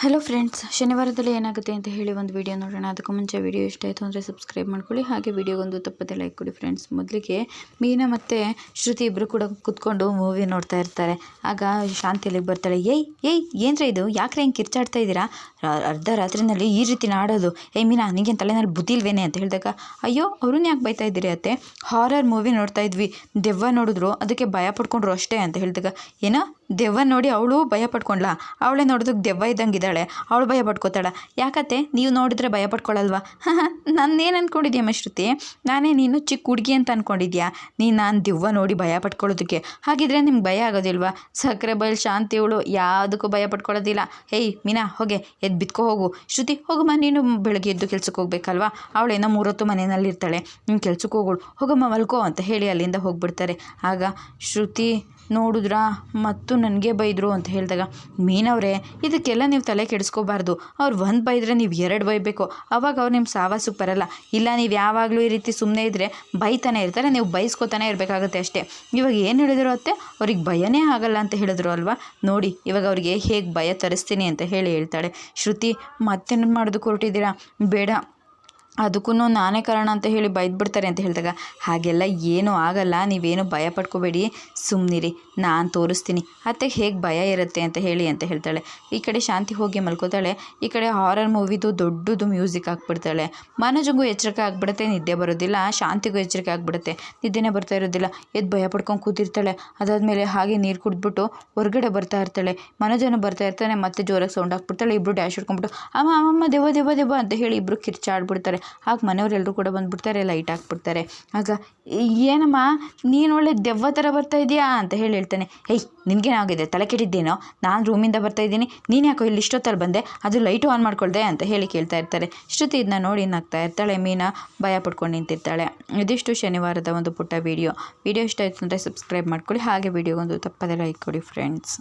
Hello friends ಶನಿವಾರದಲ್ಲಿ ಏನಾಗುತ್ತೆ ಅಂತ ಹೇಳಿ ಒಂದು ವಿಡಿಯೋ ನೋಡೋಣ. ಅದಕ್ಕೂ ಮುಂಚೆ ವಿಡಿಯೋ ಇಷ್ಟ ಆಯಿತು ಅಂದರೆ ಸಬ್ಸ್ಕ್ರೈಬ್ ಮಾಡ್ಕೊಳ್ಳಿ. ಹಾಗೆ ವಿಡಿಯೋಗೊಂದು ತಪ್ಪದೆ ಲೈಕ್ ಕೊಡಿ ಫ್ರೆಂಡ್ಸ್ ಮೊದಲಿಗೆ ಮೀನಾ ಮತ್ತು ಶ್ರುತಿ ಇಬ್ಬರು ಕೂಡ ಕೂತ್ಕೊಂಡು ಮೂವಿ ನೋಡ್ತಾ ಇರ್ತಾರೆ. ಆಗ ಶಾಂತಿ ಅಲ್ಲಿಗೆ ಬರ್ತಾಳೆ, ಏಯ್ ಏಯ್, ಏನ್ರ ಇದು? ಯಾಕ್ರೆ ಹಿಂಗೆ ಕಿರ್ಚಾಡ್ತಾ ಇದ್ದೀರಾ? ಅರ್ಧ ರಾತ್ರಿನಲ್ಲಿ ಈ ರೀತಿ ನಾಡೋದು. ಏಯ್ ಮೀನಾ ನಿಂಗೇನು ತಲೆನಲ್ಲಿ ಬುದ್ಧಿಲ್ವೇನೆ ಅಂತ ಹೇಳಿದಾಗ, ಅಯ್ಯೋ, ಅವ್ರನ್ನ ಯಾಕೆ ಬೈತಾ ಇದ್ದೀರಿ ಅತ್ತೆ? ಹಾರರ್ ಮೂವಿ ನೋಡ್ತಾ ಇದ್ವಿ. ದೆವ್ವ ನೋಡಿದ್ರು, ಅದಕ್ಕೆ ಭಯ ಪಡ್ಕೊಂಡ್ರು ಅಷ್ಟೇ. ಅಂತ ಹೇಳಿದಾಗ, ಏನೋ ದೆವ್ವ ನೋಡಿ ಅವಳು ಭಯ ಪಡ್ಕೊಂಡ್ಲ ಅವಳೇ ನೋಡೋದಕ್ಕೆ ದೆವ್ವ ಇದ್ದಂಗೆ ಇದ್ದಾಳೆ ಅವಳು ಭಯ ಪಡ್ಕೋತಾಳ ಯಾಕತ್ತೆ, ನೀವು ನೋಡಿದ್ರೆ ಭಯ ಪಡ್ಕೊಳ್ಳಲ್ವಾ ನಾನೇನು ಅಂದ್ಕೊಂಡಿದ್ಯಮ್ಮ ಶ್ರುತಿ ನಾನೇ ನೀನು ಚಿಕ್ಕ ಹುಡುಗಿ ಅಂತ ಅಂದ್ಕೊಂಡಿದ್ಯಾ ನೀನು ನಾನು ದೆವ್ವ ನೋಡಿ ಭಯ ಪಡ್ಕೊಳ್ಳೋದಕ್ಕೆ ಹಾಗಿದ್ರೆ ನಿಮ್ಗೆ ಭಯ ಆಗೋದಿಲ್ವಾ? ಸಕ್ಕರೆ ಬಯಲು ಶಾಂತಿ ಅವಳು ಯಾವುದಕ್ಕೂ ಭಯ ಪಡ್ಕೊಳ್ಳೋದಿಲ್ಲ ಹೇಯ್, ಮೀನಾ, ಹೋಗೆ ಎದ್ದು ಬಿತ್ಕೋ ಹೋಗು. ಶ್ರುತಿ, ಹೋಗಮ್ಮ, ನೀನು ಬೆಳಗ್ಗೆ ಎದ್ದು ಕೆಲ್ಸಕ್ಕೆ ಹೋಗ್ಬೇಕಲ್ವಾ? ಅವಳೇನೋ ಮೂರೊತ್ತು ಮನೆಯಲ್ಲಿ ಇರ್ತಾಳೆ. ನೀನು ಕೆಲ್ಸಕ್ಕೆ ಹೋಗೋಳು ಹೋಗಮ್ಮ, ಮಲ್ಕೋ ಅಂತ ಹೇಳಿ ಅಲ್ಲಿಂದ ಹೋಗ್ಬಿಡ್ತಾರೆ. ಆಗ ಶ್ರುತಿ ನೋಡಿದ್ರಾ? ಮತ್ತು ನನಗೆ ಬೈದರು ಅಂತ ಹೇಳಿದಾಗ ಮೀನವ್ರೆ ಇದಕ್ಕೆಲ್ಲ ನೀವು ತಲೆ ಕೆಡಿಸ್ಕೋಬಾರ್ದು. ಅವ್ರು ಒಂದು ಬೈದರೆ ನೀವು ಎರಡು ಬೈಬೇಕು. ಅವಾಗ ಅವ್ರು ನಿಮ್ಮ ಸಾವಾಸಕ್ಕೆ ಬರಲ್ಲ. ಇಲ್ಲ, ನೀವು ಯಾವಾಗಲೂ ಈ ರೀತಿ ಸುಮ್ಮನೆ ಇದ್ದರೆ ಬೈತಾನೆ ಇರ್ತಾರೆ. ನೀವು ಬೈಸ್ಕೋತಾನೆ ಇರಬೇಕಾಗುತ್ತೆ ಅಷ್ಟೇ. ಇವಾಗ ಏನು ಹೇಳಿದ್ರು ಅತ್ತೆ? ಅವ್ರಿಗೆ ಭಯನೇ ಆಗಲ್ಲ ಅಂತ ಹೇಳಿದ್ರು ಅಲ್ವಾ? ನೋಡಿ, ಇವಾಗ ಅವ್ರಿಗೆ ಹೇಗೆ ಭಯ ತರಿಸ್ತೀನಿ ಅಂತ ಹೇಳಿ ಹೇಳ್ತಾಳೆ. ಶ್ರುತಿ ಮತ್ತೇನು ಮಾಡೋದಕ್ಕೆ ಹೊರಟಿದ್ದೀರಾ ಬೇಡ. ಅದಕ್ಕೂ ನಾನೇ ಕಾರಣ ಅಂತ ಹೇಳಿ ಬೈದ್ಬಿಡ್ತಾರೆ ಅಂತ ಹೇಳಿದಾಗ, ಹಾಗೆಲ್ಲ ಏನೂ ಆಗಲ್ಲ, ನೀವೇನು ಭಯ ಪಡ್ಕೋಬೇಡಿ ಸುಮ್ಮನಿರಿ ನಾನು ತೋರಿಸ್ತೀನಿ. ಅತ್ತೆಗೆ ಹೇಗೆ ಭಯ ಇರುತ್ತೆ ಅಂತ ಹೇಳಿ ಅಂತ ಹೇಳ್ತಾಳೆ. ಈ ಕಡೆ ಶಾಂತಿ ಹೋಗಿ ಮಲ್ಕೋತಾಳೆ. ಈ ಕಡೆ ಹಾರರ್ ಮೂವಿದು ದೊಡ್ಡದು ಮ್ಯೂಸಿಕ್ ಹಾಕ್ಬಿಡ್ತಾಳೆ. ಮನೋಜಂಗೂ ಎಚ್ಚರಿಕೆ ಆಗ್ಬಿಡುತ್ತೆ, ನಿದ್ದೆ ಬರೋದಿಲ್ಲ. ಶಾಂತಿಗೂ ಎಚ್ಚರಿಕೆ ಆಗ್ಬಿಡುತ್ತೆ. ನಿದ್ದೆನೇ ಬರ್ತಾ ಇರೋದಿಲ್ಲ. ಎದ್ದು ಭಯ ಪಡ್ಕೊಂಡು ಕೂತಿರ್ತಾಳೆ. ಅದಾದಮೇಲೆ ಹಾಗೆ ನೀರು ಕುಡಿದ್ಬಿಟ್ಟು ಹೊರಗಡೆ ಬರ್ತಾ ಇರ್ತಾಳೆ. ಮನೋಜನ ಬರ್ತಾ ಇರ್ತಾನೆ, ಮತ್ತೆ ಜೋರಾಗಿ ಸೌಂಡ್ ಹಾಕ್ಬಿಡ್ತಾಳೆ. ಇಬ್ಬರು ಡ್ಯಾಶ್ ಹಿಡ್ಕೊಂಡ್ಬಿಟ್ಟು, ಅಮ್ಮ, ಅಮ್ಮಮ್ಮ, ದೆವ್ವ ದೆವ್ವ ದೆವ್ವ ಅಂತ ಹೇಳಿ ಇಬ್ಬರು ಕಿರ್ಚಾಡ್ಬಿಡ್ತಾರೆ. ಆಗ ಮನೆಯವರೆಲ್ಲರೂ ಕೂಡ ಬಂದುಬಿಡ್ತಾರೆ ಲೈಟ್ ಹಾಕ್ಬಿಡ್ತಾರೆ. ಆಗ, ಏನಮ್ಮ, ನೀನು ಒಳ್ಳೆ ದೆವ್ವ ಥರ ಬರ್ತಾ ಇದೆಯಾ? ಅಂತ ಹೇಳಿ ಹೇಳ್ತಾನೆ. ಏಯ್ ನಿನಗೇನಾಗಿದೆ ತಲೆ ಕೆಟ್ಟಿದ್ದೇನೋ ನಾನು ರೂಮಿಂದ ಬರ್ತಾ ಇದ್ದೀನಿ. ನೀನು ಯಾಕೋ ಇಲ್ಲಿ ಇಷ್ಟೊತ್ತಲ್ಲಿ ಬಂದೆ? ಅದು ಲೈಟು ಆನ್ ಮಾಡ್ಕೊಳ್ದೆ? ಅಂತ ಹೇಳಿ ಕೇಳ್ತಾ ಇರ್ತಾರೆ. ಶ್ರುತಿ ಇದನ್ನ ನೋಡಿ ನಗ್ತಾ ಇರ್ತಾಳೆ ಮೀನಾ. ಭಯ ಪಡ್ಕೊಂಡು ನಿಂತಿರ್ತಾಳೆ. ಇದಿಷ್ಟು ಶನಿವಾರದ ಒಂದು ಪುಟ್ಟ ವಿಡಿಯೋ ವಿಡಿಯೋ ಇಷ್ಟ ಆಯಿತು ಅಂದರೆ ಸಬ್ಸ್ಕ್ರೈಬ್ ಮಾಡ್ಕೊಳ್ಳಿ. ಹಾಗೆ ವಿಡಿಯೋಗೊಂದು ತಪ್ಪದೇ ಲೈಕ್ ಕೊಡಿ ಫ್ರೆಂಡ್ಸ್